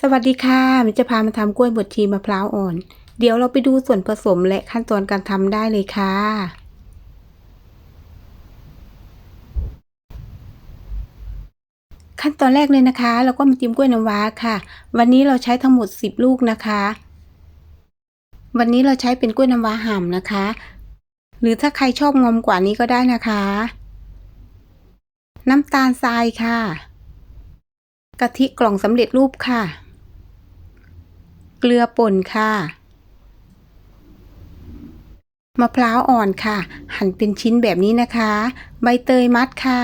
สวัสดีค่ะมิจะพามาทำกล้วยบดชีมะพร้าวอ่อน เดี๋ยวเราไปดูส่วนผสมและขั้นตอนการทำได้เลยค่ะ ขั้นตอนแรกเลยนะคะ เราก็มาจิ้มกล้วยน้ำว้าค่ะ วันนี้เราใช้ทั้งหมด 10 ลูกนะคะ วันนี้เราใช้เป็นกล้วยน้ำว้าห่ำนะคะ หรือถ้าใครชอบงอมกว่านี้ก็ได้นะคะ น้ำตาลทรายค่ะ กะทิกล่องสำเร็จรูปค่ะ กลือป่นค่ะ มะพร้าวอ่อนค่ะ หั่นเป็นชิ้นแบบนี้นะคะ ใบเตยมัดค่ะ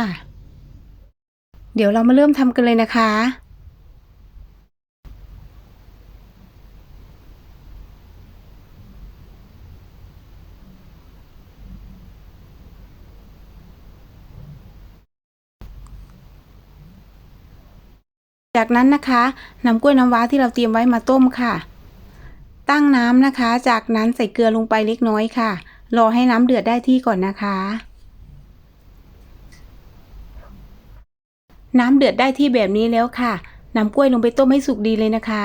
เดี๋ยวเรามาเริ่มทำกันเลยนะคะจากนั้นนะคะนำกล้วยน้ำว้าที่เราเตรียมไว้มาต้มค่ะ ตั้งน้ำนะคะ จากนั้นใส่เกลือลงไปเล็กน้อยค่ะ รอให้น้ำเดือดได้ที่ก่อนนะคะ น้ำเดือดได้ที่แบบนี้แล้วค่ะนำกล้วยลงไปต้มให้สุกดีเลยนะคะ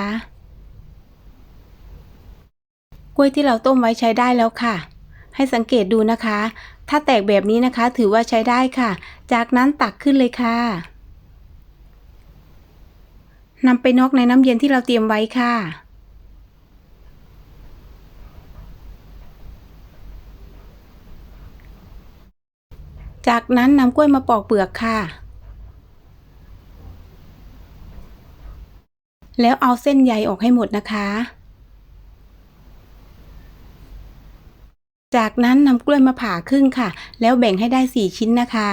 กล้วยที่เราต้มไว้ใช้ได้แล้วค่ะ ให้สังเกตดูนะคะ ถ้าแตกแบบนี้นะคะ ถือว่าใช้ได้ค่ะ จากนั้นตักขึ้นเลยค่ะนำไปนอกในน้ำเย็นที่เราเตรียมไว้ค่ะ จากนั้นนำกล้วยมาปอกเปลือกค่ะ แล้วเอาเส้นใยออกให้หมดนะคะ จากนั้นนำกล้วยมาผ่าครึ่งค่ะ แล้วแบ่งให้ได้สี่ชิ้นนะคะ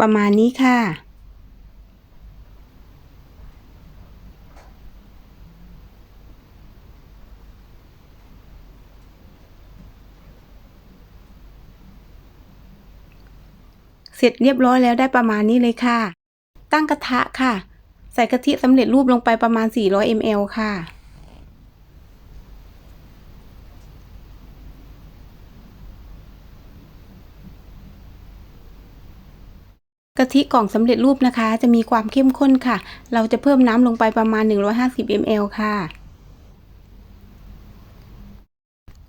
ประมาณนี้ค่ะ เสร็จเรียบร้อยแล้วได้ประมาณนี้เลยค่ะ ตั้งกระทะค่ะ ใส่กะทิสำเร็จรูปลงไปประมาณ 400 ml ค่ะ กะทิกล่องสำเร็จรูปนะคะ จะมีความเข้มข้นค่ะ เราจะเพิ่มน้ำลงไปประมาณ 150 ml ค่ะ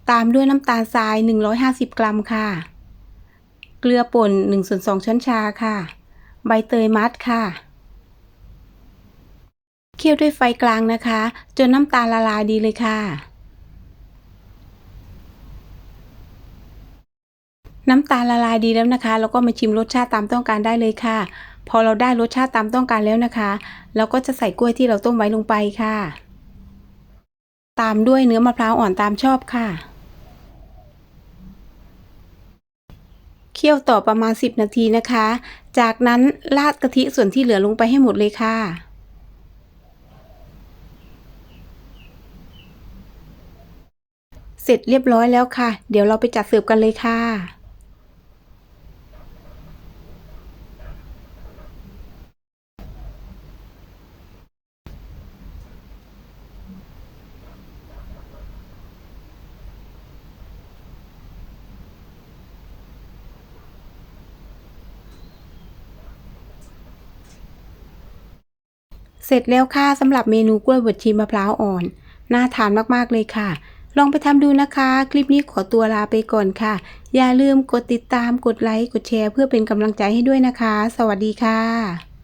ตามด้วยน้ำตาลทราย 150 กรัมค่ะ เกลือป่น1ส่วน2ช้อนชาค่ะ ใบเตยมัดค่ะ เคี่ยวด้วยไฟกลางนะคะ จนน้ำตาลละลายดีเลยค่ะ น้ำตาลละลายดีแล้วนะคะเราก็มาชิมรสชาติตามต้องการได้เลยค่ะ พอเราได้รสชาติตามต้องการแล้วนะคะ เราก็จะใส่กล้วยที่เราต้มไว้ลงไปค่ะ ตามด้วยเนื้อมะพร้าวอ่อนตามชอบค่ะ เคี่ยวต่อประมาณ 10 นาทีนะคะ จากนั้นราดกะทิส่วนที่เหลือลงไปให้หมดเลยค่ะเสร็จเรียบร้อยแล้วค่ะ เดี๋ยวเราไปจัดเสิร์ฟกันเลยค่ะ เสร็จแล้วค่ะสำหรับเมนูกล้วยบดชีมะพร้าวอ่อน น่าทานมากๆเลยค่ะ ลองไปทำดูนะคะ คลิปนี้ขอตัวลาไปก่อนค่ะ อย่าลืมกดติดตามกดไลค์กดแชร์ เพื่อเป็นกำลังใจให้ด้วยนะคะ สวัสดีค่ะ